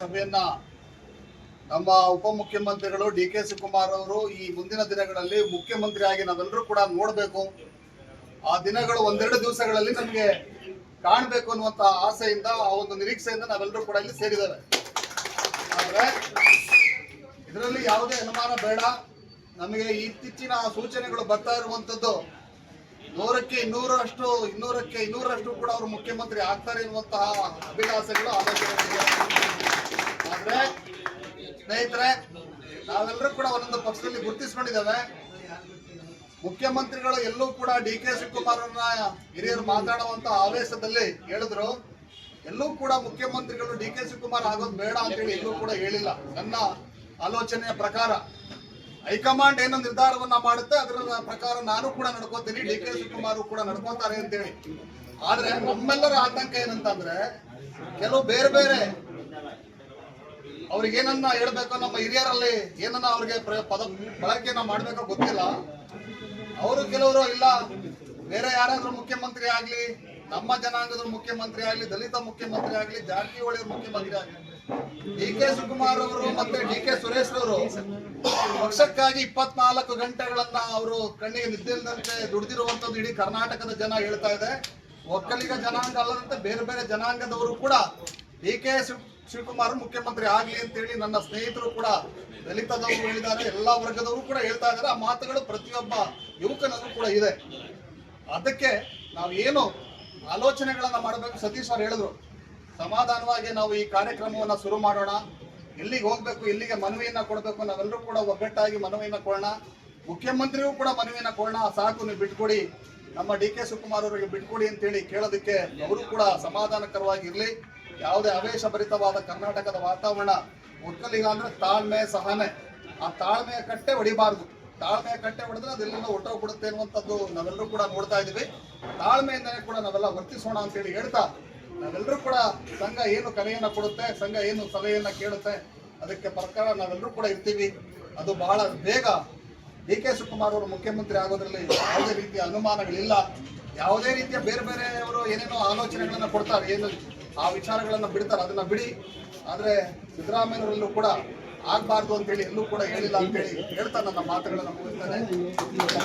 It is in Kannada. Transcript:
ಸಭೆಯನ್ನ ನಮ್ಮ ಉಪಮುಖ್ಯಮಂತ್ರಿಗಳು ಡಿ ಕೆ ಶಿವಕುಮಾರ್ ಅವರು ಈ ಮುಂದಿನ ದಿನಗಳಲ್ಲಿ ಮುಖ್ಯಮಂತ್ರಿಯಾಗಿ ನಾವೆಲ್ಲರೂ ಕೂಡ ನೋಡಬೇಕು. ಆ ದಿನಗಳು ಒಂದೆರಡು ದಿವಸಗಳಲ್ಲಿ ನಮಗೆ ಕಾಣಬೇಕು ಅನ್ನುವಂತ ಆಸೆಯಿಂದ, ಆ ಒಂದು ನಿರೀಕ್ಷೆಯಿಂದ ನಾವೆಲ್ಲರೂ ಕೂಡ ಇಲ್ಲಿ ಸೇರಿದ್ದೇವೆ. ಆದ್ರೆ ಇದರಲ್ಲಿ ಯಾವುದೇ ಅನುಮಾನ ಬೇಡ. ನಮಗೆ ಇತ್ತೀಚಿನ ಸೂಚನೆಗಳು ಬರ್ತಾ ಇರುವಂತದ್ದು, ನೂರಕ್ಕೆ ಇನ್ನೂರಷ್ಟು ಇನ್ನೂರಕ್ಕೆ ಇನ್ನೂರಷ್ಟು ಕೂಡ ಅವರು ಮುಖ್ಯಮಂತ್ರಿ ಆಗ್ತಾರೆ ಎನ್ನುವಂತಹ ಅಭಿಲಾಸೆಗಳು ಆಲೋಚನೆಗಳಿವೆ ಆದ್ರೆ ಸ್ನೇಹಿತರೆ ನಾವೆಲ್ಲರೂ ಕೂಡ ಒಂದೊಂದು ಪಕ್ಷದಲ್ಲಿ ಗುರುತಿಸ್ಕೊಂಡಿದ್ದೇವೆ. ಮುಖ್ಯಮಂತ್ರಿಗಳು ಎಲ್ಲೂ ಕೂಡ ಡಿ ಕೆ ಶಿವಕುಮಾರ್ ಹಿರಿಯರು ಮಾತಾಡುವಂತ ಆವೇಶದಲ್ಲಿ ಹೇಳಿದ್ರು. ಎಲ್ಲೂ ಕೂಡ ಮುಖ್ಯಮಂತ್ರಿಗಳು ಡಿ ಕೆ ಶಿವಕುಮಾರ್ ಆಗೋದು ಬೇಡ ಅಂತೇಳಿ ಎಲ್ಲೂ ಕೂಡ ಹೇಳಿಲ್ಲ. ನನ್ನ ಆಲೋಚನೆಯ ಪ್ರಕಾರ ಹೈಕಮಾಂಡ್ ಏನೋ ನಿರ್ಧಾರವನ್ನ ಮಾಡುತ್ತೆ, ಅದರ ಪ್ರಕಾರ ನಾನು ಕೂಡ ನಡ್ಕೋತೀನಿ, ಡಿ ಕೆ ಶಿವಕುಮಾರ್ ಕೂಡ ನಡ್ಕೋತಾರೆ ಅಂತೇಳಿ. ಆದ್ರೆ ನಮ್ಮೆಲ್ಲರ ಆತಂಕ ಏನಂತಂದ್ರೆ, ಕೆಲವು ಬೇರೆ ಬೇರೆ ಅವ್ರಿಗೆ ಏನನ್ನ ಹೇಳ್ಬೇಕು ನಮ್ಮ ಹಿರಿಯರಲ್ಲಿ ಏನನ್ನ ಅವ್ರಿಗೆ ಪದ ಬಳಕೆಯನ್ನ ಮಾಡ್ಬೇಕೋ ಗೊತ್ತಿಲ್ಲ. ಅವರು ಕೆಲವರು ಇಲ್ಲ, ಬೇರೆ ಯಾರಾದ್ರೂ ಮುಖ್ಯಮಂತ್ರಿ ಆಗ್ಲಿ, ನಮ್ಮ ಜನಾಂಗದ ಮುಖ್ಯಮಂತ್ರಿ ಆಗ್ಲಿ, ದಲಿತ ಮುಖ್ಯಮಂತ್ರಿ ಆಗ್ಲಿ, ಜಾರಕಿಹೊಳಿ ಮುಖ್ಯಮಂತ್ರಿ ಆಗ್ಲಿ. ಡಿ ಕೆ ಶಿವಕುಮಾರ್ ಅವರು ಮತ್ತೆ ಡಿ ಕೆ ಸುರೇಶ್ ಅವರು ಪಕ್ಷಕ್ಕಾಗಿ ಇಪ್ಪತ್ನಾಲ್ಕು ಗಂಟೆಗಳನ್ನ ಅವರು ಕಣ್ಣಿಗೆ ನಿದ್ದಿಲ್ಲದಂತೆ ದುಡಿದಿರುವಂತದ್ದು ಇಡೀ ಕರ್ನಾಟಕದ ಜನ ಹೇಳ್ತಾ ಇದೆ. ಒಕ್ಕಲಿಗ ಜನಾಂಗ ಅಲ್ಲದಂತೆ ಬೇರೆ ಬೇರೆ ಜನಾಂಗದವರು ಕೂಡ ಡಿ ಕೆ ಶಿವಕುಮಾರ್ ಮುಖ್ಯಮಂತ್ರಿ ಆಗ್ಲಿ ಅಂತೇಳಿ ನನ್ನ ಸ್ನೇಹಿತರು ಕೂಡ, ದಲಿತದವರು ಹೇಳಿದ್ದಾರೆ, ಎಲ್ಲಾ ವರ್ಗದವರು ಕೂಡ ಹೇಳ್ತಾ ಇದ್ದಾರೆ. ಆ ಮಾತುಗಳು ಪ್ರತಿಯೊಬ್ಬ ಯುವಕನಲ್ಲೂ ಕೂಡ ಇದೆ. ಅದಕ್ಕೆ ನಾವು ಏನು ಆಲೋಚನೆಗಳನ್ನ ಮಾಡಬೇಕು ಸತೀಶ್ ಅವರು ಹೇಳಿದ್ರು. ಸಮಾಧಾನವಾಗಿ ನಾವು ಈ ಕಾರ್ಯಕ್ರಮವನ್ನ ಶುರು ಮಾಡೋಣ. ಎಲ್ಲಿಗೆ ಹೋಗ್ಬೇಕು, ಎಲ್ಲಿಗೆ ಮನವಿಯನ್ನ ಕೊಡಬೇಕು ನಾವೆಲ್ಲರೂ ಕೂಡ ಒಗ್ಗಟ್ಟಾಗಿ ಮನವಿಯನ್ನ ಕೊಡೋಣ. ಮುಖ್ಯಮಂತ್ರಿಗೂ ಕೂಡ ಮನವಿಯನ್ನ ಕೊಡೋಣ. ಸಾಕು, ನೀವು ಬಿಟ್ಕೊಡಿ. ನಮ್ಮ ಡಿ ಕೆ ಶಿವಕುಮಾರ್ ಅವರಿಗೆ ಬಿಟ್ಕೊಡಿ ಅಂತೇಳಿ ಕೇಳೋದಕ್ಕೆ ಅವರು ಕೂಡ ಸಮಾಧಾನಕರವಾಗಿ ಯಾವುದೇ ಆವೇಶಭರಿತವಾದ ಕರ್ನಾಟಕದ ವಾತಾವರಣ ಒಕ್ಕಲಿಗ ಅಂದ್ರೆ ತಾಳ್ಮೆ ಸಹನೆ. ಆ ತಾಳ್ಮೆಯ ಕಟ್ಟೆ ಹೊಡಿಬಾರ್ದು. ತಾಳ್ಮೆಯ ಕಟ್ಟೆ ಹೊಡೆದ್ರೆ ಅದೆಲ್ಲ ಹೊಟ್ಟೋಗ್ಬಿಡುತ್ತೆ ಅನ್ನುವಂಥದ್ದು ನಾವೆಲ್ಲರೂ ಕೂಡ ನೋಡ್ತಾ ಇದೀವಿ ತಾಳ್ಮೆಯಿಂದನೇ ಕೂಡ ನಾವೆಲ್ಲ ವರ್ತಿಸೋಣ ಅಂತೇಳಿ ಹೇಳ್ತಾ, ನಾವೆಲ್ಲರೂ ಕೂಡ ಸಂಘ ಏನು ಕಲೆಯನ್ನು ಕೊಡುತ್ತೆ, ಸಂಘ ಏನು ಸಲಹೆಯನ್ನ ಕೇಳುತ್ತೆ, ಅದಕ್ಕೆ ಪ್ರಕಾರ ನಾವೆಲ್ಲರೂ ಕೂಡ ಇರ್ತೀವಿ. ಅದು ಬಹಳ ಬೇಗ ಡಿ ಕೆ ಶಿವಕುಮಾರ್ ಅವರು ಮುಖ್ಯಮಂತ್ರಿ ಆಗೋದ್ರಲ್ಲಿ ಯಾವುದೇ ರೀತಿಯ ಅನುಮಾನಗಳಿಲ್ಲ. ಯಾವುದೇ ರೀತಿಯ ಬೇರೆ ಬೇರೆಯವರು ಏನೇನೋ ಆಲೋಚನೆಗಳನ್ನು ಕೊಡ್ತಾರೆ. ಏನು ಆ ವಿಚಾರಗಳನ್ನು ಬಿಡ್ತಾರೆ, ಅದನ್ನ ಬಿಡಿ. ಆದ್ರೆ ಸಿದ್ದರಾಮಯ್ಯವರಲ್ಲೂ ಕೂಡ ಆಗ್ಬಾರ್ದು ಅಂತೇಳಿ ಎಲ್ಲೂ ಕೂಡ ಹೇಳಿಲ್ಲ ಅಂತೇಳಿ ಹೇಳ್ತಾ ನನ್ನ ಮಾತುಗಳನ್ನು ಮುಗಿಸ್ತೇನೆ.